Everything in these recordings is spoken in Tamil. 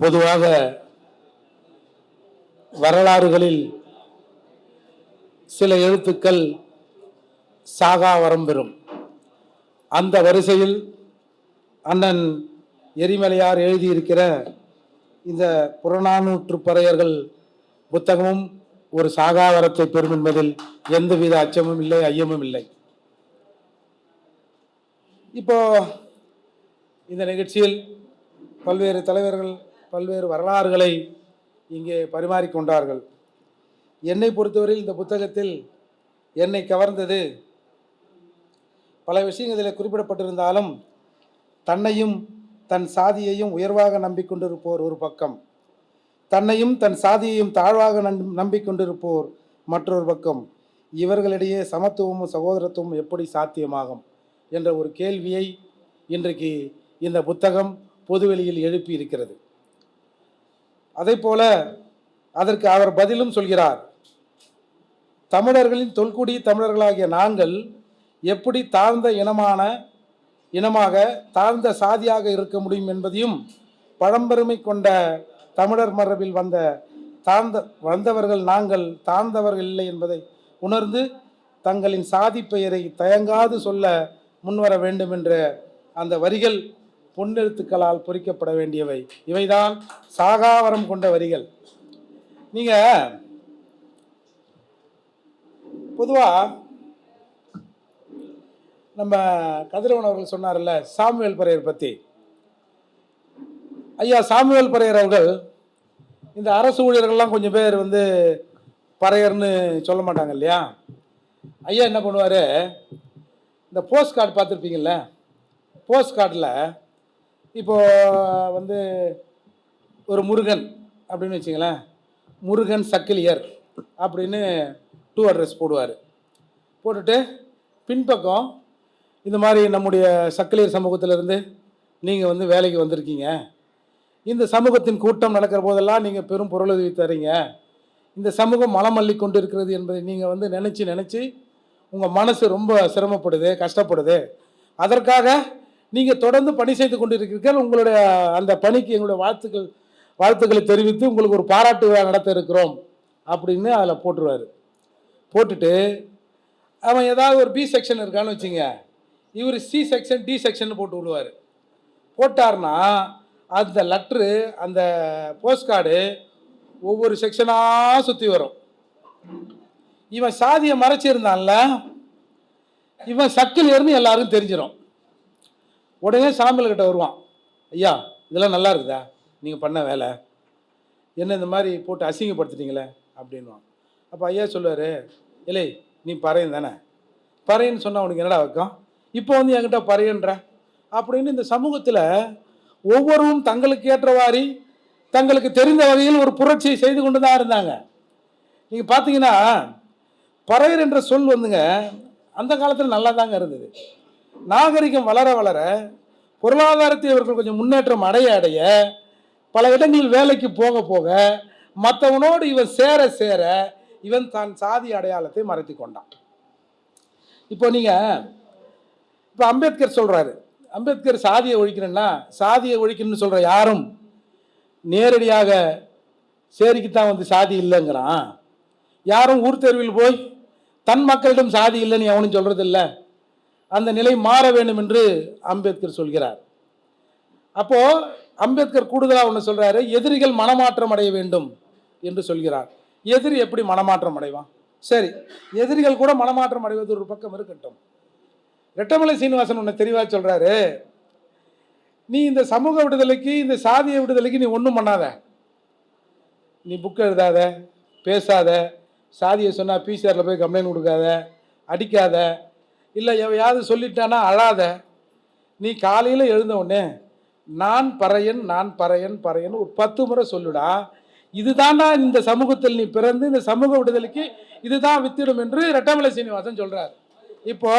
பொதுவாக வரலாறுகளில் சில எழுத்துக்கள் சாகா வரம் பெறும். அந்த வரிசையில் அண்ணன் எரிமலையார் எழுதியிருக்கிற இந்த புறநானூற்று பறையர்கள் புத்தகமும் ஒரு சாகாவரத்தை பெறும் என்பதில் எந்தவித அச்சமும் இல்லை ஐயமும் இல்லை. இப்போ இந்த நிகழ்ச்சியில் பல்வேறு தலைவர்கள் பல்வேறு வரலாறுகளை இங்கே பரிமாறிக்கொண்டார்கள் என்னை பொறுத்தவரையில் இந்த புத்தகத்தில் என்னை கவர்ந்தது. பல விஷயங்கள் இதில் குறிப்பிடப்பட்டிருந்தாலும் தன்னையும் தன் சாதியையும் உயர்வாக நம்பிக்கொண்டிருப்போர் ஒரு பக்கம். தன்னையும் தன் சாதியையும் தாழ்வாக நம்- நம்பிக்கொண்டிருப்போர் மற்றொரு பக்கம். இவர்களிடையே சமத்துவமும் சகோதரத்துவமும் எப்படி சாத்தியமாகும் என்ற ஒரு கேள்வியை இன்றைக்கு இந்த புத்தகம் பொதுவெளியில் எழுப்பி இருக்கிறது அதே போல அதற்கு அவர் பதிலும் சொல்கிறார் தமிழர்களின் தொல்குடி தமிழர்களாகிய நாங்கள் எப்படி தாழ்ந்த இனமான இனமாக தாழ்ந்த சாதியாக இருக்க முடியும் என்பதையும் பழம்பெருமை கொண்ட தமிழர் மரபில் வந்த தாழ்ந்த வந்தவர்கள் நாங்கள் தாழ்ந்தவர்கள் இல்லை என்பதை உணர்ந்து தங்களின் சாதி பெயரை தயங்காது சொல்ல முன்வர வேண்டும் என்ற அந்த வரிகள் பொன்னெழுத்துக்களால் பொறிக்கப்பட வேண்டியவை. இவைதான் சாகாவரம் கொண்ட வரிகள். நீங்க பொதுவா நம்ம கதிரவன் அவர்கள் சொன்னார்ல சாமுவேல் பரையர் பத்தி. ஐயா சாமுவேல் பரையர் அவர்கள் இந்த அரசு ஊழியர்கள்லாம் கொஞ்சம் பேர் வந்து பறையர்னு சொல்ல மாட்டாங்க இல்லையா? ஐயா என்ன பண்ணுவார்? இந்த போஸ்ட் கார்டு பார்த்துருப்பீங்கள்ல போஸ்ட் கார்டில் இப்போ வந்து ஒரு முருகன் அப்படின்னு வச்சிங்களேன். முருகன் சக்கிலியர் அப்படின்னு டூ அட்ரஸ் போடுவார். போட்டுட்டு பின்பக்கம் இந்த மாதிரி நம்முடைய சக்கிலியர் சமூகத்திலிருந்து நீங்கள் வந்து வேலைக்கு வந்திருக்கீங்க. இந்த சமூகத்தின் கூட்டம் நடக்கிற போதெல்லாம் நீங்கள் பெரும் பொருளுதவி தரீங்க. இந்த சமூகம் மலமல்லி கொண்டு இருக்கிறது என்பதை நீங்கள் வந்து நினச்சி நினச்சி உங்கள் மனசு ரொம்ப சிரமப்படுது கஷ்டப்படுது. அதற்காக நீங்கள் தொடர்ந்து பணி செய்து கொண்டு இருக்கிறீர்கள் உங்களுடைய அந்த பணிக்கு எங்களுடைய வாழ்த்துக்கள் வாழ்த்துக்களை தெரிவித்து உங்களுக்கு ஒரு பாராட்டு விழா நடத்த இருக்கிறோம் அப்படின்னு அதில் போட்டுருவார். போட்டுட்டு அவன் ஏதாவது ஒரு பி செக்ஷன் இருக்கான்னு வச்சுங்க இவர் சி செக்ஷன் டி செக்ஷன் போட்டு விடுவார். போட்டார்னா அந்த லெட்ரு அந்த போஸ்ட் கார்டு ஒவ்வொரு செக்ஷனாக சுற்றி வரும். இவன் சாதியை மறைச்சிருந்தான்ல இவன் சக்கில் இருந்து எல்லாருக்கும் தெரிஞ்சிடும் உடனே சாமியல் கிட்ட வருவான் ஐயா இதெல்லாம் நல்லா இருக்குதா? நீங்கள் பண்ண வேலை. என்ன இந்த மாதிரி போட்டு அசிங்கப்படுத்திட்டீங்களே? அப்படின்வான் அப்போ ஐயா சொல்லுவார் இல்லை நீ பறையன் தானே? பறையன்னு சொன்னால் உனக்கு என்னடா வைக்கும்? இப்போ வந்து என்கிட்ட பறையன்ற? அப்படின்னு இந்த சமூகத்தில் ஒவ்வொருவரும் தங்களுக்கு ஏற்றவாறு தங்களுக்கு தெரிந்த வகையில் ஒரு புரட்சியை செய்து கொண்டு தான் இருந்தாங்க. நீங்கள் பார்த்தீங்கன்னா பறையர் என்ற சொல் வந்துங்க அந்த காலத்தில் நல்லா தாங்க இருந்தது. நாகரிகம் வளர வளர பொருளாதாரத்தை இவர்கள் கொஞ்சம் முன்னேற்றம் அடைய அடைய பல இடங்களில் வேலைக்கு போக போக மற்றவனோடு இவன் சேர சேர இவன் தான் சாதி அடையாளத்தை மறைத்து கொண்டான். இப்போ நீங்கள் இப்போ அம்பேத்கர் சொல்கிறாரு அம்பேத்கர் சாதியை ஒழிக்கணும்னா சாதியை ஒழிக்கணும்னு சொல்கிற யாரும் நேரடியாக சேரிக்குத்தான் வந்து சாதி இல்லைங்கிறான். யாரும் ஊர் தேர்வில் போய் தன் மக்களிடம் சாதி இல்லைன்னு எவனும் சொல்கிறது இல்லை அந்த நிலை மாற வேண்டும் என்று அம்பேத்கர் சொல்கிறார். அப்போ அம்பேத்கர் கூடுதலாக ஒன்று சொல்கிறாரு எதிரிகள் மனமாற்றம் அடைய வேண்டும் என்று சொல்கிறார். எதிரி எப்படி மனமாற்றம் அடைவான்? சரி எதிரிகள் கூட மனமாற்றம் அடைவது ஒரு பக்கம் இருக்கட்டும். ரெட்டமலை சீனிவாசன் ஒன்று தெளிவாக சொல்கிறாரு நீ இந்த சமூக விடுதலைக்கு இந்த சாதிய விடுதலைக்கு நீ ஒன்றும் பண்ணாத. நீ புக் எழுதாத பேசாத சாதியை சொன்னால் பிசிஆரில் போய் கம்ப்ளைண்ட் கொடுக்காத அடிக்காத இல்லை எவையாவது சொல்லிட்டானா? அழாத. நீ காலையில் எழுந்த உடனே நான் பறையன் நான் பறையன் பறையன் ஒரு பத்து முறை சொல்லுடா. இதுதான்டா இந்த சமூகத்தில் நீ பிறந்து இந்த சமூக விடுதலைக்கு இதுதான் வித்திடும் என்று ரெட்டமலை சீனிவாசன் சொல்றார். இப்போ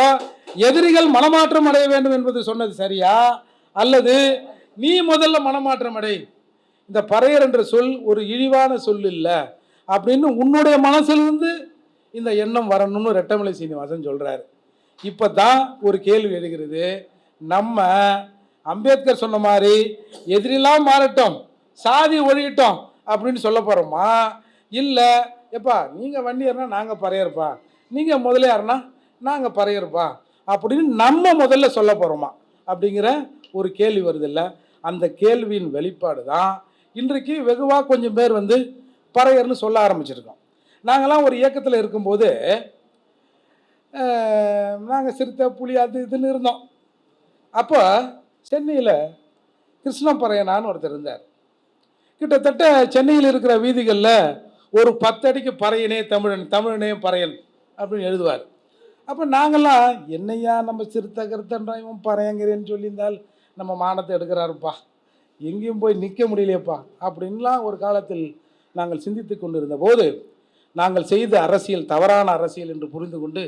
எதிரிகள் மனமாற்றம் அடைய வேண்டும் என்பது சொன்னது சரியா? அல்லது நீ முதல்ல மனமாற்றம் அடை. இந்த பறையர் என்ற சொல் ஒரு இழிவான சொல் இல்லை அப்படின்னு உன்னுடைய மனசிலிருந்து இந்த எண்ணம் வரணும்னு ரெட்டமலை சீனிவாசன் சொல்றாரு. இப்போ தான் ஒரு கேள்வி எழுகிறது. நம்ம அம்பேத்கர் சொன்ன மாதிரி எதிரெல்லாம் மாறட்டும் சாதி ஒழியட்டும் அப்படின்னு சொல்ல போகிறோமா இல்லை எப்பா நீங்கள் வண்டியர்னா நாங்கள் பறையர்ப்பா? நீங்கள் முதலியார்னா நாங்கள் பறையர்ப்பா? அப்படின்னு நம்ம முதல்ல சொல்ல போகிறோமா அப்படிங்கிற ஒரு கேள்வி வருதில்ல. அந்த கேள்வியின் வெளிப்பாடு தான் இன்றைக்கு வெகுவாக கொஞ்சம் பேர் வந்து பறையர்னு சொல்ல ஆரம்பிச்சிருக்கோம். நாங்களாம் ஒரு இயக்கத்தில் இருக்கும்போது நாங்கள் சிறுத்தை புலி அது இதுன்னு இருந்தோம். அப்போ சென்னையில் கிருஷ்ணப்பறையனான்னு ஒருத்தர் இருந்தார். கிட்டத்தட்ட சென்னையில் இருக்கிற வீதிகளில் ஒரு பத்தடிக்கு பறையனே தமிழன் தமிழனே பறையன் அப்படின்னு எழுதுவார். அப்போ நாங்கள்லாம் என்னையா நம்ம சிறுத்தை கருத்தன்றான் இவன் பறையங்கிறேன்னு சொல்லியிருந்தால் நம்ம மானத்தை எடுக்கிறாருப்பா. எங்கேயும் போய் நிற்க முடியலையப்பா. அப்படின்லாம் ஒரு காலத்தில் நாங்கள் சிந்தித்து கொண்டிருந்த போது நாங்கள் செய்த அரசியல் தவறான அரசியல் என்று புரிந்து கொண்டு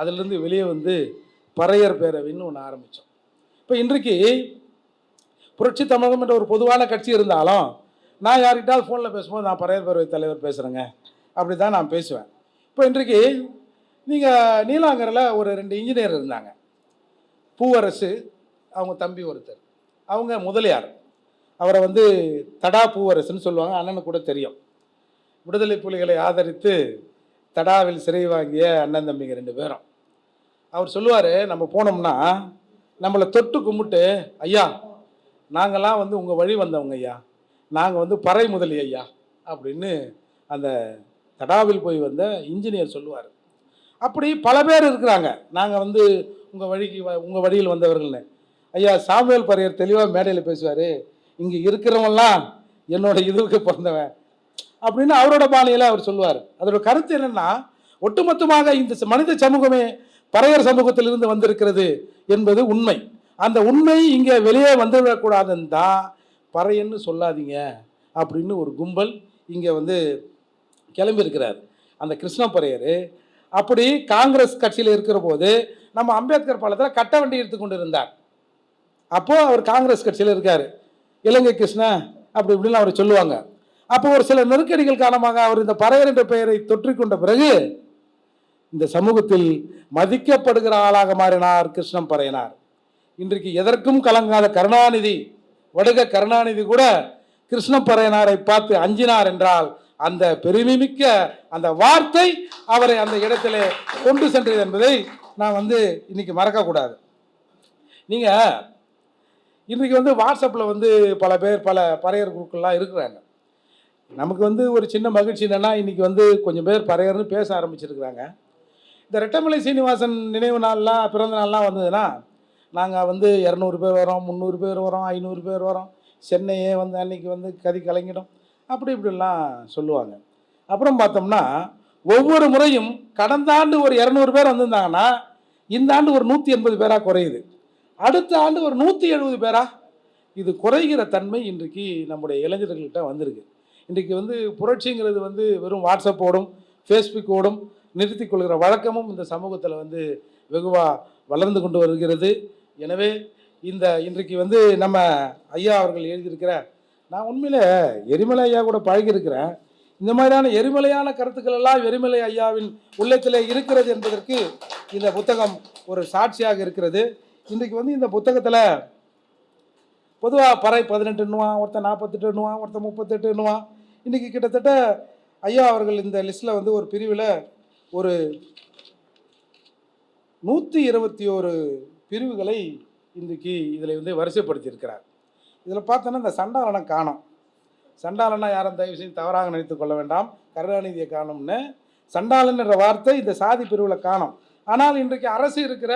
அதிலிருந்து வெளியே வந்து பறையர் பேரவைன்னு ஒன்று ஆரம்பித்தோம் இப்போ இன்றைக்கு புரட்சி தமிழகம் என்ற ஒரு பொதுவான கட்சி இருந்தாலும் நான் யார்கிட்டாவது ஃபோனில் பேசும்போது நான் பறையர் பேரவை தலைவர் பேசுகிறேங்க அப்படி தான் நான் பேசுவேன். இப்போ இன்றைக்கு நீங்கள் நீலாங்கரில் ஒரு ரெண்டு இன்ஜினியர் இருந்தாங்க. பூவரசு அவங்க தம்பி ஒருத்தர். அவங்க முதலியார். அவரை வந்து தடா பூவரசுன்னு சொல்லுவாங்க அண்ணனுக்கு கூட தெரியும். விடுதலை புலிகளை ஆதரித்து தடாவில் சிறை வாங்கிய அண்ணன் தம்பிங்க ரெண்டு பேரும். அவர் சொல்லுவார் நம்ம போனோம்னா நம்மளை தொட்டு கும்பிட்டு ஐயா நாங்கள்லாம் வந்து உங்கள் வழி வந்தவங்க ஐயா. நாங்கள் வந்து பறை முதலி ஐயா. அப்படின்னு அந்த தடாவில் போய் வந்த இன்ஜினியர் சொல்லுவார். அப்படி பல பேர் இருக்கிறாங்க. நாங்கள் வந்து உங்கள் வழிக்கு வ உங்கள் வழியில் வந்தவர்கள்னு. ஐயா சாமுவேல் பரையர் தெளிவாக மேடையில் பேசுவார். இங்கே இருக்கிறவங்களாம் என்னோட இதுவுக்கு பிறந்தவன். அப்படின்னு அவரோட பாணியில் அவர் சொல்லுவார். அதோட கருத்து என்னென்னா ஒட்டுமொத்தமாக இந்த ச- மனித சமூகமே பறையர் சமூகத்திலிருந்து வந்திருக்கிறது என்பது உண்மை. அந்த உண்மை இங்கே வெளியே வந்துவிடக்கூடாதுன்னு தான் பறையன்னு சொல்லாதீங்க அப்படின்னு ஒரு கும்பல் இங்கே வந்து கிளம்பியிருக்கிறார். அந்த கிருஷ்ண பறையர் அப்படி காங்கிரஸ் கட்சியில் இருக்கிற போது நம்ம அம்பேத்கர் பாலத்தில் கட்ட வண்டி எடுத்து கொண்டு இருந்தார் அப்போது அவர் காங்கிரஸ் கட்சியில் இருக்கார். இலங்கை கிருஷ்ண அப்படி இப்படின்னு அவர் சொல்லுவாங்க. அப்போ ஒரு சில நெருக்கடிகள் காரணமாக அவர் இந்த பறையர் என்ற பெயரை தொற்றிக்கொண்ட பிறகு இந்த சமூகத்தில் மதிக்கப்படுகிற ஆளாக மாறினார் கிருஷ்ணம் பறையனார். இன்றைக்கு எதற்கும் கலங்காத கருணாநிதி வடுக கருணாநிதி கூட கிருஷ்ணப்பறையனாரை பார்த்து அஞ்சினார் என்றால் அந்த பெருமைமிக்க அந்த வார்த்தை அவரை அந்த இடத்திலே கொண்டு சென்றது என்பதை நான் வந்து இன்னைக்கு மறக்கக்கூடாது. நீங்கள் இன்றைக்கி வந்து வாட்ஸ்அப்பில் வந்து பல பேர் பல பறையர் குழுக்கள்லாம் இருக்கிறாங்க. நமக்கு வந்து ஒரு சின்ன மகிழ்ச்சி என்னென்னா இன்றைக்கி வந்து கொஞ்சம் பேர் பறையர்னு பேச ஆரம்பிச்சிருக்கிறாங்க. இந்த ரெட்டமலை சீனிவாசன் நினைவு நாள்லாம் பிறந்த நாள்லாம் வந்ததுன்னா நாங்கள் வந்து இரநூறு பேர் வரோம் முந்நூறு பேர் வரோம் ஐநூறு பேர் வரோம். சென்னையே வந்து அன்னைக்கு வந்து கதி கலங்கிடும். அப்படி இப்படிலாம் சொல்லுவாங்க. அப்புறம் பார்த்தோம்னா ஒவ்வொரு முறையும் கடந்த ஆண்டு ஒரு இரநூறு பேர் வந்திருந்தாங்கன்னா இந்த ஆண்டு ஒரு நூற்றி எண்பது பேராக குறையுது. அடுத்த ஆண்டு ஒரு நூற்றி எழுபது பேரா? இது குறைகிற தன்மை இன்றைக்கு நம்முடைய இளைஞர்கள்கிட்ட வந்திருக்கு. இன்றைக்கு வந்து புரட்சிங்கிறது வந்து வெறும் வாட்ஸ்அப்போடும் ஃபேஸ்புக்கோடும் நிறுத்தி கொள்கிற வழக்கமும் இந்த சமூகத்தில் வந்து வெகுவாக வளர்ந்து கொண்டு வருகிறது. எனவே இந்த இன்றைக்கு வந்து நம்ம ஐயா அவர்கள் எழுதியிருக்கிற நான் உண்மையில் எரிமலை ஐயா கூட பழகியிருக்கிறேன். இந்த மாதிரியான எரிமலையான கருத்துக்கள் எல்லாம் எரிமலை ஐயாவின் உள்ளத்திலே இருக்கிறது என்பதற்கு இந்த புத்தகம் ஒரு சாட்சியாக இருக்கிறது. இன்றைக்கு வந்து இந்த புத்தகத்தில் பொதுவாக பறை பதினெட்டுன்னுவான் ஒருத்தன் நாற்பத்தெட்டுன்னுவான் ஒருத்தன் முப்பத்தெட்டுன்னுவான் இன்றைக்கி கிட்டத்தட்ட ஐயா அவர்கள் இந்த லிஸ்ட்டில் வந்து ஒரு பிரிவில் ஒரு நூற்றி இருபத்தி ஒரு பிரிவுகளை இன்றைக்கு இதில் வந்து வரிசைப்படுத்தியிருக்கிறார். இதில் பார்த்தோன்னா இந்த சண்டாளனை காணும். சண்டாளனா யாரும் தயவு செய்து தவறாக நினைத்து கொள்ள வேண்டாம். கருணாநிதியை காணும்னு. சண்டாளன் என்ற வார்த்தை இந்த சாதி பிரிவில் காணும். ஆனால் இன்றைக்கு அரசு இருக்கிற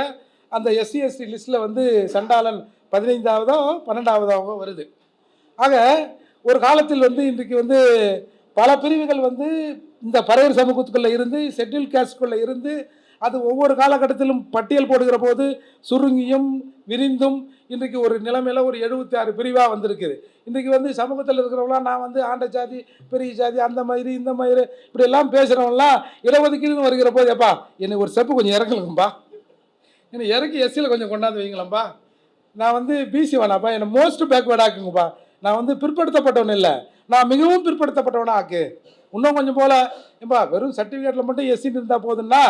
அந்த எஸ்சி எஸ்டி லிஸ்ட்டில் வந்து சண்டாளன் பதினைந்தாவதோ பன்னெண்டாவதாவோ வருது. ஆக ஒரு காலத்தில் வந்து இன்றைக்கு வந்து பல பிரிவுகள் வந்து இந்த பறையர் சமூகத்துக்குள்ளே இருந்து செட்டில் கேஸ்ட்குள்ளே இருந்து அது ஒவ்வொரு காலகட்டத்திலும் பட்டியல் போடுகிற போது சுருங்கியும் விரிந்தும் இன்றைக்கு ஒரு நிலைமையில் ஒரு எழுபத்தி ஆறு பிரிவாக வந்திருக்குது. இன்றைக்கு வந்து சமூகத்தில் இருக்கிறவங்களாம் நான் வந்து ஆண்ட ஜாதி பெரிய ஜாதி அந்த மாதிரி இந்த மாதிரி இப்படி எல்லாம் பேசுகிறவங்களாம் இடஒதுக்கீடுன்னு வருகிற போது எப்பா என்னை ஒரு செப்பு கொஞ்சம் இறக்கலுங்கப்பா. என்னை இறக்கி எஸ்சியில் கொஞ்சம் கொண்டாந்து வைங்களேன்ப்பா நான் வந்து பிசி வேணாப்பா என்னை மோஸ்ட் பேக்வேர்டாக்குங்கப்பா நான் வந்து பிற்படுத்தப்பட்டவன் இல்லை. நான் மிகவும் பிற்படுத்தப்பட்டவனா ஆக்கு இன்னும் கொஞ்சம் போல ஏம்பா வெறும் சர்டிஃபிகேட்டில் மட்டும் எஸ்சின்னு இருந்தால் போதுன்னா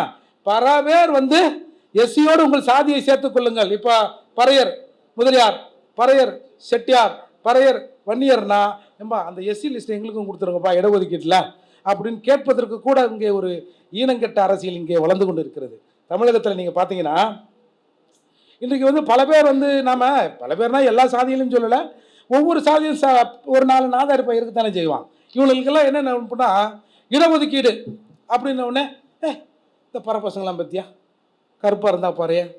பரவேர் வந்து எஸ்சியோடு உங்கள் சாதியை சேர்த்துக் கொள்ளுங்கள். இப்போ பறையர் முதலியார் பறையர் செட்டியார் பறையர் வன்னியர்னா ஏம்பா அந்த எஸ்சி லிஸ்ட் எங்களுக்கும் கொடுத்துருங்கப்பா இடஒதுக்கீட்டில். அப்படின்னு கேட்பதற்கு கூட இங்கே ஒரு ஈனங்கெட்ட அரசியல் இங்கே வளர்ந்து கொண்டு இருக்கிறது தமிழகத்தில் நீங்கள் பார்த்தீங்கன்னா இன்றைக்கு வந்து பல பேர் வந்து நாம் பல பேர்னா எல்லா சாதியிலும் சொல்லலை ஒவ்வொரு சாதியும் சா ஒரு நாலு நாதாரி பையன் இருக்கத்தானே செய்வான். இவங்களுக்கெல்லாம் என்ன பண்ணா இடஒதுக்கீடு அப்படின்ன உடனே ஏ இந்த பரப்பசங்களாம் பற்றியா கருப்பாக இருந்தால் பாறையன்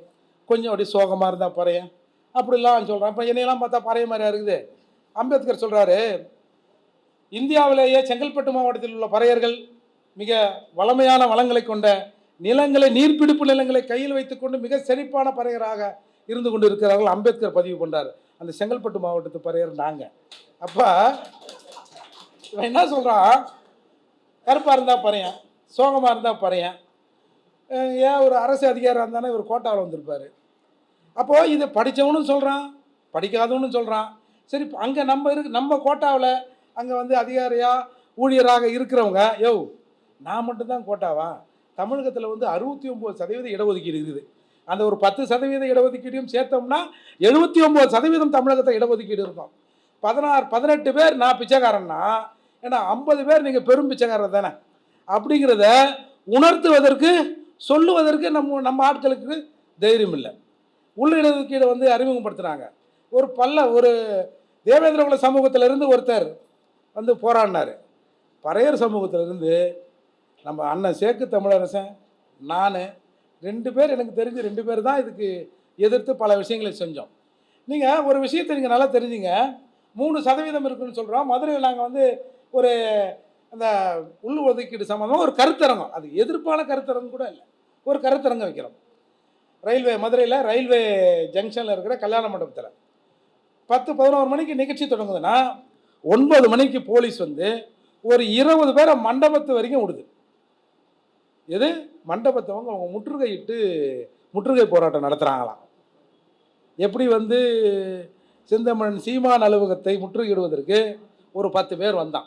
கொஞ்சம் அப்படியே சோகமாக இருந்தால் பாறையன் அப்படிலாம் சொல்கிறான் இப்போ என்னையெல்லாம் பார்த்தா பறைய மாதிரியா இருக்குது? அம்பேத்கர் சொல்கிறாரு இந்தியாவிலேயே செங்கல்பட்டு மாவட்டத்தில் உள்ள பறையர்கள் மிக வளமையான வளங்களை கொண்ட நிலங்களை நீர்ப்பிடிப்பு நிலங்களை கையில் வைத்துக்கொண்டு மிக செழிப்பான பறையராக இருந்து கொண்டு இருக்கிறார்கள் அம்பேத்கர் பதிவு கொண்டார் அந்த செங்கல்பட்டு மாவட்டத்து பறையர் நாங்கள் அப்போ இவன் என்ன சொல்கிறான் கருப்பாக இருந்தால் பறையன் சோகமாக இருந்தால் பறையன். ஏன் ஒரு அரசு அதிகாரம் இருந்தானே இவர் கோட்டாவில் வந்திருப்பார். அப்போது இது படித்தவனும் சொல்கிறான் படிக்காதவனும் சொல்கிறான் சரி அங்கே நம்ம இருக்கு நம்ம கோட்டாவில் அங்கே வந்து அதிகாரியாக ஊழியராக இருக்கிறவங்க யோ நான் மட்டும்தான் கோட்டாவா? தமிழகத்தில் வந்து அறுபத்தி ஒம்பது சதவீதம் இடஒதுக்கீடு இருக்குது. அந்த ஒரு பத்து சதவீத இடஒதுக்கீடையும் சேர்த்தோம்னா எழுபத்தி ஒம்பது சதவீதம் தமிழகத்தில் இடஒதுக்கீடு இருக்கும். பதினாறு பதினெட்டு பேர் நான் பிச்சைக்காரன்னா ஏன்னா ஐம்பது பேர் நீங்கள் பெரும் பிச்சைக்காரர் தானே. அப்படிங்கிறத உணர்த்துவதற்கு சொல்லுவதற்கு நம்ம நம்ம ஆட்களுக்கு தைரியம் இல்லை. உள்ள இடஒதுக்கீடு வந்து அறிமுகப்படுத்துகிறாங்க ஒரு பல்ல ஒரு தேவேந்திரகுல சமூகத்திலிருந்து ஒருத்தர் வந்து போராடினார். பறையர் சமூகத்திலிருந்து நம்ம அண்ணன் சேக்கு தமிழரசன் நான் ரெண்டு பேர் எனக்கு தெரிஞ்சு ரெண்டு பேர் தான் இதுக்கு எதிர்த்து பல விஷயங்களை செஞ்சோம். நீங்கள் ஒரு விஷயத்தை நீங்கள் நல்லா தெரிஞ்சுங்க. மூணு சதவீதம் இருக்குன்னு சொல்கிறோம் மதுரையில் நாங்கள் வந்து ஒரு அந்த உள் ஒதுக்கீடு சம்மந்தமாக ஒரு கருத்தரங்கம். அது எதிர்ப்பான கருத்தரங்கம் கூட இல்லை. ஒரு கருத்தரங்கம் வைக்கிறோம். ரயில்வே மதுரையில் ரயில்வே ஜங்ஷனில் இருக்கிற கல்யாண மண்டபத்தில். பத்து பதினோரு மணிக்கு நிகழ்ச்சி தொடங்குதுன்னா ஒன்பது மணிக்கு போலீஸ் வந்து ஒரு இருபது பேரை மண்டபத்து வரைக்கும் விடுது. எது? மண்டபத்தவங்க அவங்க முற்றுகையிட்டு முற்றுகை போராட்டம் நடத்துகிறாங்களாம் எப்படி வந்து செந்தமிழன் சீமான் அலுவலகத்தை முற்றுகையிடுவதற்கு ஒரு பத்து பேர் வந்தான்.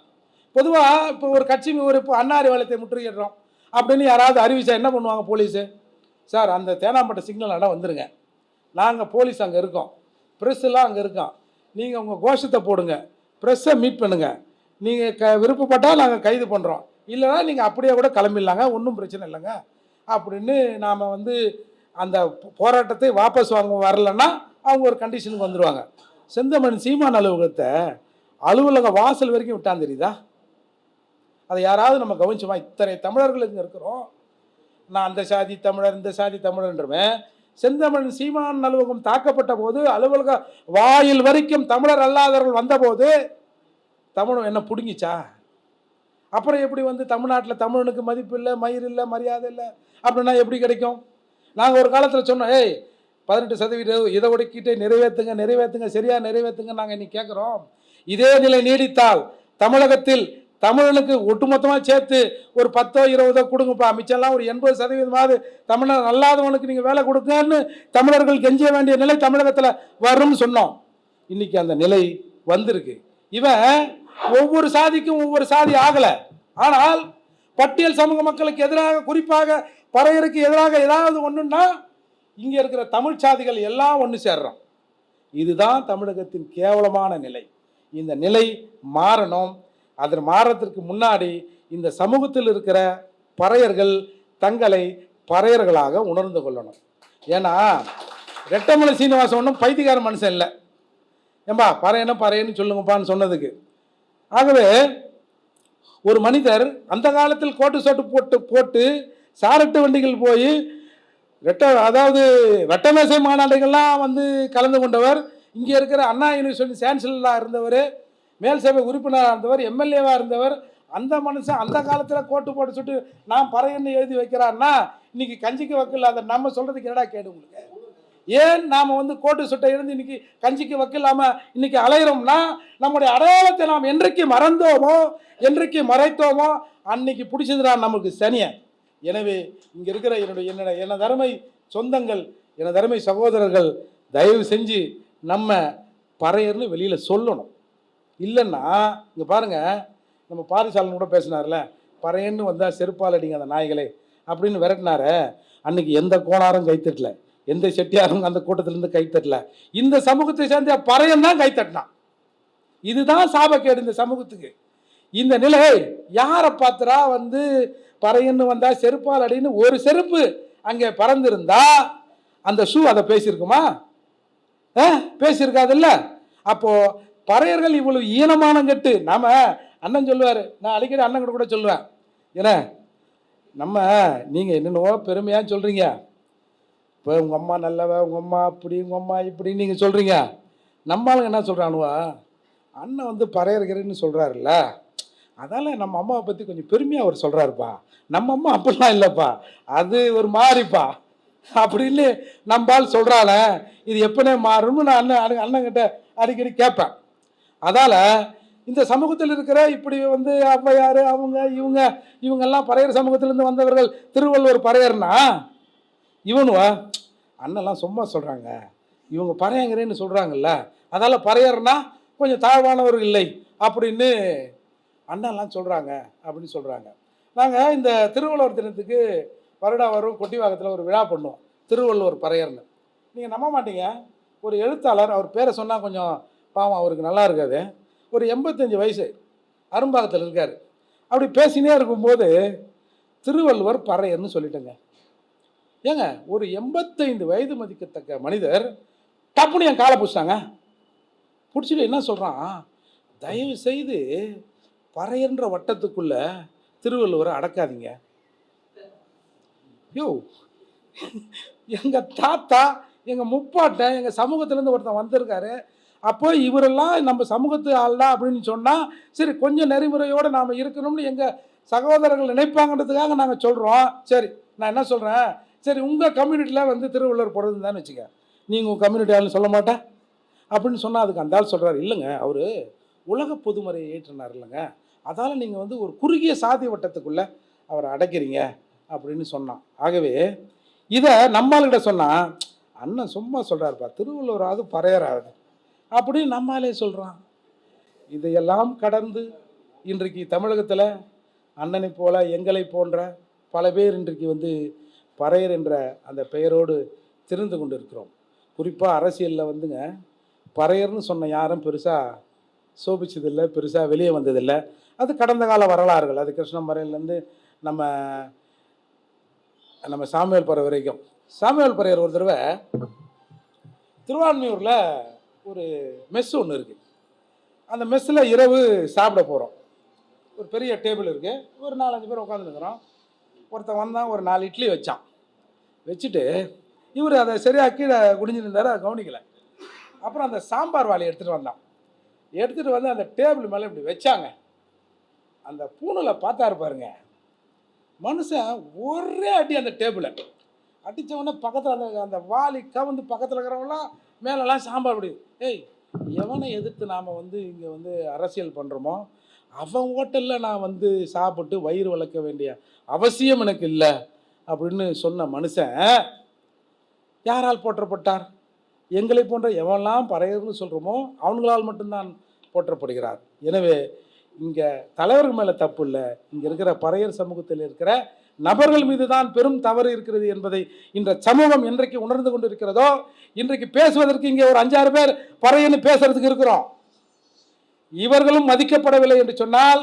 பொதுவாக இப்போ ஒரு கட்சி ஒரு இப்போ அன்னாரி வளத்தை முற்றுகையிடுறோம் அப்படின்னு யாராவது அறிவிச்சா என்ன பண்ணுவாங்க போலீஸு? சார் அந்த தேனாம்பட்ட சிக்னல் இடம் வந்துருங்க. நாங்கள் போலீஸ் அங்கே இருக்கோம். ப்ரெஸ்ஸெல்லாம் அங்கே இருக்கோம். நீங்கள் உங்கள் கோஷத்தை போடுங்க. ப்ரெஸ்ஸை மீட் பண்ணுங்கள் நீங்கள் க விருப்பப்பட்டால் நாங்கள் கைது பண்ணுறோம் இல்லைனா நீங்கள் அப்படியே கூட கிளம்பிடலாங்க ஒன்றும் பிரச்சனை இல்லைங்க. அப்படின்னு நாம் வந்து அந்த போராட்டத்தை வாபஸ் வாங்க வரலன்னா அவங்க ஒரு கண்டிஷனுக்கு வந்துடுவாங்க செந்தமன் சீமான் அலுவலகத்தை அலுவலக வாசல் வரைக்கும் விட்டான் தெரியுதா? அதை யாராவது நம்ம கவனிச்சோமா? இத்தனை தமிழர்கள் இங்கே இருக்கிறோம். நான் அந்த சாதி தமிழர் இந்த சாதி தமிழர்ன்றவன். செந்தமிழன் சீமான் அலுவலகம் தாக்கப்பட்ட போது அலுவலக வாயில் வரைக்கும் தமிழர் அல்லாதவர்கள் வந்தபோது தமிழ் என்ன பிடுங்கிச்சா? அப்புறம் எப்படி வந்து தமிழ்நாட்டில் தமிழனுக்கு மதிப்பு இல்லை மயிர் இல்லை மரியாதை இல்லை? அப்படின்னா எப்படி கிடைக்கும்? நாங்கள் ஒரு காலத்தில் சொன்னோம் ஏய் பதினெட்டு சதவீதம் இதை ஒடுக்கிட்டு நிறைவேற்றுங்க நிறைவேற்றுங்க சரியாக நிறைவேற்றுங்க நாங்கள் இன்னைக்கு கேட்குறோம் இதே நிலை நீடித்தால் தமிழகத்தில் தமிழனுக்கு ஒட்டுமொத்தமாக சேர்த்து ஒரு பத்தோ இருபதோ கொடுங்கப்பா. மிச்சம்லாம் ஒரு எண்பது சதவீதமாவது தமிழர் நல்லாதவனுக்கு நீங்கள் வேலை கொடுங்கன்னு தமிழர்கள் கெஞ்ச வேண்டிய நிலை தமிழகத்தில் வரும்னு சொன்னோம். இன்றைக்கி அந்த நிலை வந்திருக்கு. இவன் ஒவ்வொரு சாதிக்கும் ஒவ்வொரு சாதி ஆகலை. ஆனால் பட்டியல் சமூக மக்களுக்கு எதிராக குறிப்பாக பறையருக்கு எதிராக ஏதாவது ஒன்றுன்னா இங்கே இருக்கிற தமிழ் சாதிகள் எல்லாம் ஒன்று சேர்றோம். இதுதான் தமிழகத்தின் கேவலமான நிலை. இந்த நிலை மாறணும். அது மாறத்திற்கு முன்னாடி இந்த சமூகத்தில் இருக்கிற பறையர்கள் தங்களை பறையர்களாக உணர்ந்து கொள்ளணும். ஏன்னா ரெட்டமலை சீனிவாசன் ஒன்றும் பைத்தியக்கார மனுஷன் இல்லை. ஏம்பா பறையன பறையன்னு சொல்லுங்கப்பான்னு சொன்னதுக்கு. ஆகவே ஒரு மனிதர் அந்த காலத்தில் கோட்டு சோட்டு போட்டு போட்டு சாரட்டு வண்டிகள் போய் வெட்ட அதாவது வெட்டமேசை மாநாடுகள்லாம் வந்து கலந்து கொண்டவர் இங்கே இருக்கிற அண்ணா யூனிவர்சிட்டி சான்சலராக இருந்தவர் மேல் சபை உறுப்பினராக இருந்தவர் எம்எல்ஏவாக இருந்தவர் அந்த மனுஷன் அந்த காலத்தில் கோட்டு போட்டு சுட்டு நான் பறையன்னு எழுதி வைக்கிறான்னா இன்னைக்கு கஞ்சிக்கு வக்கில் அதை நம்ம சொல்கிறதுக்கு என்னடா கேடு உங்களுக்கு? ஏன் நாம் வந்து கோட்டு சுட்டை இருந்து இன்னைக்கு கஞ்சிக்கு வக்கில்லாமல் இன்னைக்கு அலையிறோம்னா நம்முடைய அடையாளத்தை நாம் என்றைக்கு மறந்தோமோ என்றைக்கு மறைத்தோமோ அன்னைக்கு பிடிச்சதுடா நமக்கு சனியை. எனவே இங்கே இருக்கிற என்னுடைய என்னோட என தருமை சொந்தங்கள் என தருமை சகோதரர்கள் தயவு செஞ்சு நம்ம பறையர்னு வெளியில் சொல்லணும். இல்லைன்னா இங்கே பாருங்கள் நம்ம பாரிசாலன் கூட பேசினார்ல பறையன்னு வந்தால் செருப்பால் அடிங்க அந்த நாய்களே அப்படின்னு விரட்டினார அன்னைக்கு எந்த கோளாரும் கைத்திட்டல. எந்த செட்டியாரும் அந்த கூட்டத்திலேருந்து கைத்தட்டல இந்த சமூகத்தை சேர்ந்த பறையன் தான் கைத்தட்டினான் இதுதான் சாபக்கேடு இந்த சமூகத்துக்கு. இந்த நிலை யாரை பாத்திரா வந்து பறையன்னு வந்தால் செருப்பால் அடின்னு ஒரு செருப்பு அங்கே பறந்திருந்தா அந்த ஷூ அதை பேசியிருக்குமா? ஆ? பேசியிருக்காதுல்ல? அப்போது பறையர்கள் இவ்வளவு ஈனமானங்கட்டு. நாம் அண்ணன் சொல்லுவார் நான் அடிக்கடி அண்ணன் கூட கூட சொல்லுவேன். ஏன்னா நம்ம நீங்கள் என்னென்னவோ பெருமையாக சொல்கிறீங்க இப்போ உங்கள் அம்மா நல்லவ உங்கள் அம்மா அப்படி உங்கள் அம்மா இப்படி நீங்கள் சொல்கிறீங்க நம்மளுங்க என்ன சொல்கிறானுவா அண்ணன் வந்து பறையர்கிறேன்னு சொல்கிறாருல்ல அதால நம்ம அம்மாவை பற்றி கொஞ்சம் பெருமையாக அவர் சொல்கிறாருப்பா நம்ம அம்மா அப்படிலாம் இல்லைப்பா. அது ஒரு மாறிப்பா. அப்படின்னு நம்பால் சொல்கிறாள இது எப்பனே மாறும்னு நான் அண்ணன் அண்ணன் அடிக்கடி கேட்பேன். அதால் இந்த சமூகத்தில் இருக்கிற இப்படி வந்து அவ்வையார் அவங்க இவங்க இவங்கெல்லாம் பறையர் சமூகத்திலேருந்து வந்தவர்கள் திருவள்ளுவர் பறையர்னா இவனுவா? அண்ணெல்லாம் சும்மா சொல்கிறாங்க இவங்க பறையங்கிறேன்னு சொல்கிறாங்கல்ல அதால் பறையறனா கொஞ்சம் தாழ்வானவர் இல்லை அப்படின்னு அண்ணெல்லாம் சொல்கிறாங்க அப்படின்னு சொல்கிறாங்க நாங்கள் இந்த திருவள்ளுவர் தினத்துக்கு வருடா வரும் கொட்டிவாகத்தில் ஒரு விழா பண்ணுவோம். திருவள்ளுவர் பறையர்னு. நீங்கள் நம்ப மாட்டீங்க. ஒரு எழுத்தாளர் அவர் பேரை சொன்னால் கொஞ்சம் பாவம் அவருக்கு நல்லா இருக்காது. ஒரு எண்பத்தஞ்சு வயசு அரும்பாகத்தில் இருக்கார். அப்படி பேசினே இருக்கும்போது திருவள்ளுவர் பறையர்னு சொல்லிட்டேங்க. ஏங்க ஒரு எண்பத்தைந்து வயது மதிக்கத்தக்க மனிதர் டப்புன்னு என் காலை பிடிச்சிட்டாங்க பிடிச்சிட்டு என்ன சொல்கிறான் தயவு செய்து பறையன்ற வட்டத்துக்குள்ள திருவள்ளுவரை அடக்காதீங்க. யோ எங்கள் தாத்தா எங்கள் முப்பாட்டை எங்கள் சமூகத்திலேருந்து ஒருத்தன் வந்திருக்காரு. அப்போ இவரெல்லாம் நம்ம சமூகத்து ஆள்டா அப்படின்னு சொன்னால் சரி கொஞ்சம் நெறிமுறையோடு நாம் இருக்கணும்னு எங்கள் சகோதரர்கள் நினைப்பாங்கன்றதுக்காக நாங்கள் சொல்கிறோம் சரி நான் என்ன சொல்கிறேன் சரி உங்கள் கம்யூனிட்டியில் வந்து திருவள்ளுவர் பிறந்தான்னு வச்சுக்க. நீங்கள் உங்கள் கம்யூனிட்டி ஆளுன்னு சொல்ல மாட்டேன். அப்படின்னு சொன்னால் அதுக்கு அந்த ஆள் சொல்கிறார் இல்லைங்க அவர் உலக பொதுமறையை ஏற்றினார் இல்லைங்க. அதால் நீங்கள் வந்து ஒரு குறுகிய சாதி வட்டத்துக்குள்ளே அவரை அடைக்கிறீங்க அப்படின்னு சொன்னான். ஆகவே இதை நம்மாள்கிட்ட சொன்னால் அண்ணன் சும்மா சொல்கிறாருப்பா திருவள்ளுவராவது பறையராது அப்படின்னு நம்மாலே சொல்கிறான் இதையெல்லாம் கடந்து இன்றைக்கு தமிழகத்தில் அண்ணனை போல எங்களை போன்ற பல பேர் இன்றைக்கு வந்து பறையர் என்ற அந்த பெயரோடு திரிந்து கொண்டு இருக்கிறோம் குறிப்பாக அரசியலில் வந்துங்க பறையர்னு சொன்ன யாரும் பெருசாக சோபிச்சதில்லை பெருசாக வெளியே வந்ததில்லை. அது கடந்த கால வரலாறுகள். அது கிருஷ்ணமரையிலேருந்து நம்ம நம்ம சாமியல் பறை வரைக்கும். சாமியல் பறையர் ஒரு தடவை திருவான்மையூரில் ஒரு மெஸ் ஒன்று இருக்குது அந்த மெஸ்ஸில் இரவு சாப்பிட போகிறோம் ஒரு பெரிய டேபிள் இருக்குது ஒரு நாலஞ்சு பேர் உட்காந்துருக்குறோம் ஒருத்தன் வந்தான் ஒரு நாலு இட்லி வச்சான். வச்சுட்டு இவர் அதை சரியாக கீழே குடிஞ்சிருந்தார் அதை கவனிக்கலை. அப்புறம் அந்த சாம்பார் வாழை எடுத்துகிட்டு வந்தான். எடுத்துகிட்டு வந்து அந்த டேபிள் மேலே இப்படி வச்சாங்க. அந்த பூணில் பார்த்தா பாருங்க. மனுஷன் ஒரே அடி அந்த டேபிளை. அடித்தவொடனே பக்கத்தில் அந்த அந்த வாளி கவுந்து பக்கத்தில் இருக்கிறவங்களாம் மேலெல்லாம் சாம்பார் அப்படி. ஏய் எவனை எதிர்த்து நாம் வந்து இங்கே வந்து அரசியல் பண்ணுறோமோ அவன் ஹோட்டலில் நான் வந்து சாப்பிட்டு வயிறு வளர்க்க வேண்டிய அவசியம் எனக்கு இல்லை. அப்படின்னு சொன்ன மனுஷன் யாரால் போற்றப்பட்டார்? எங்களை போன்ற எவெல்லாம் பறையர்னு சொல்கிறோமோ அவங்களால் மட்டும்தான் போற்றப்படுகிறார். எனவே இங்கே தலைவர்கள் மேலே தப்பு இல்லை. இங்கே இருக்கிற பறையர் சமூகத்தில் இருக்கிற நபர்கள் மீது தான் பெரும் தவறு இருக்கிறது என்பதை இந்த சமூகம் இன்றைக்கு உணர்ந்து கொண்டு இருக்கிறதோ இன்றைக்கு பேசுவதற்கு இங்கே ஒரு அஞ்சாறு பேர் பறையன்னு பேசுறதுக்கு இருக்கிறோம். இவர்களும் மதிக்கப்படவில்லை என்று சொன்னால்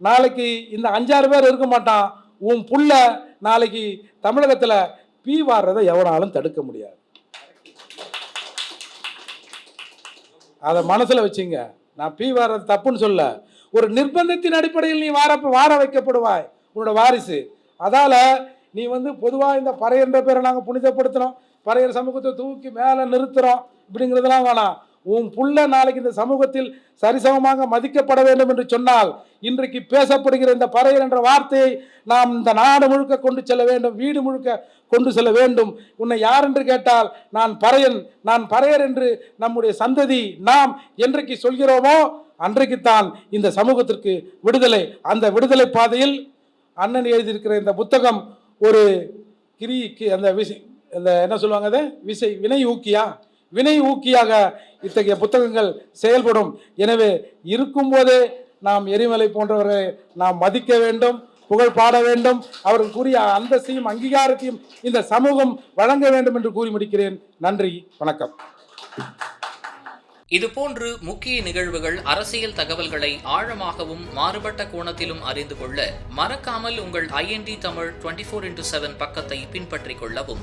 நாளைக்கு இந்த அஞ்சாறு பேர் இருக்க மாட்டான். உன் புள்ள நாளைக்கு தமிழகத்தில் பீ வாடுறதை எவனாலும் தடுக்க முடியாது. அதை மனசில் வச்சுங்க. நான் பீ வாடுறது தப்புன்னு சொல்ல. ஒரு நிர்பந்தத்தின் அடிப்படையில் நீ வார வார வைக்கப்படுவாய் உன்னோட வாரிசு. அதால் நீ வந்து பொதுவாக இந்த பறையன்ற பேரை நாங்கள் புனிதப்படுத்துகிறோம் பறையர் சமூகத்தை தூக்கி மேலே நிறுத்துகிறோம் இப்படிங்கிறதெல்லாம் வேணாம். உன் புள்ள நாளைக்கு இந்த சமூகத்தில் சரிசமமாக மதிக்கப்பட வேண்டும் என்று சொன்னால் இன்றைக்கு பேசப்படுகிற இந்த பறையர் என்ற வார்த்தையை நாம் இந்த நாடு முழுக்க கொண்டு செல்ல வேண்டும் வீடு முழுக்க கொண்டு செல்ல வேண்டும். உன்னை யார் என்று கேட்டால் நான் பறையன் நான் பறையர் என்று நம்முடைய சந்ததி நாம் என்றைக்கு சொல்கிறோமோ அன்றைக்குத்தான் இந்த சமூகத்திற்கு விடுதலை அந்த விடுதலை பாதையில் அண்ணன் எழுதியிருக்கிற இந்த புத்தகம் ஒரு கிரி அந்த விசை அந்த என்ன சொல்லுவாங்க அதை? விசை வினை ஊக்கியா? வினை ஊக்கியாக இத்தகைய புத்தகங்கள் செயல்படும். எனவே இருக்கும்போதே நாம் எரிமலை போன்றவர்களை நாம் மதிக்க வேண்டும் புகழ் பாட வேண்டும். அவர்களுக்குரிய அந்தஸ்தையும் அங்கீகாரத்தையும் இந்த சமூகம் வழங்க வேண்டும் என்று கூறி முடிக்கிறேன். நன்றி வணக்கம். இதுபோன்று முக்கிய நிகழ்வுகள் அரசியல் தகவல்களை ஆழமாகவும் மாறுபட்ட கோணத்திலும் அறிந்து கொள்ள மறக்காமல் உங்கள் IND Tamil twenty four into seven பக்கத்தை பின்பற்றிக் கொள்ளவும்.